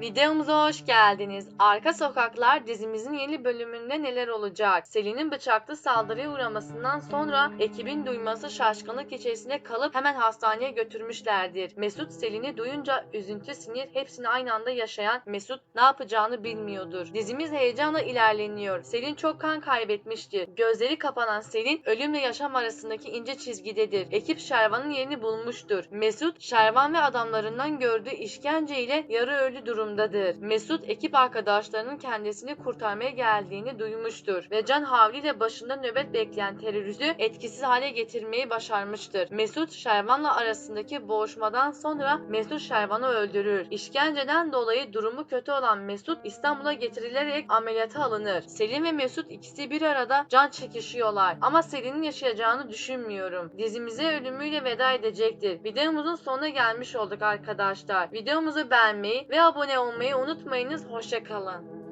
Videomuza hoş geldiniz. Arka Sokaklar dizimizin yeni bölümünde neler olacak? Selin'in bıçaklı saldırıya uğramasından sonra ekibin duyması şaşkınlık içerisinde kalıp hemen hastaneye götürmüşlerdir. Mesut Selin'i duyunca üzüntü, sinir hepsini aynı anda yaşayan Mesut ne yapacağını bilmiyordur. Dizimiz heyecanla ilerleniyor. Selin çok kan kaybetmiştir. Gözleri kapanan Selin ölümle yaşam arasındaki ince çizgidedir. Ekip Şervan'ın yerini bulmuştur. Mesut, Şervan ve adamlarından gördüğü işkence ile yarı ölü durumdadır. Mesut, ekip arkadaşlarının kendisini kurtarmaya geldiğini duymuştur ve can havliyle başında nöbet bekleyen teröristi etkisiz hale getirmeyi başarmıştır. Mesut, Şervan'la arasındaki boğuşmadan sonra Mesut Şervan'ı öldürür. İşkenceden dolayı durumu kötü olan Mesut İstanbul'a getirilerek ameliyata alınır. Selin ve Mesut ikisi bir arada can çekişiyorlar ama Selin'in yaşayacağını düşünmüyorum. Dizimize ölümüyle veda edecektir. Videomuzun sonuna gelmiş olduk arkadaşlar. Videomuzu beğenmeyi ve olmayı unutmayınız. Hoşçakalın.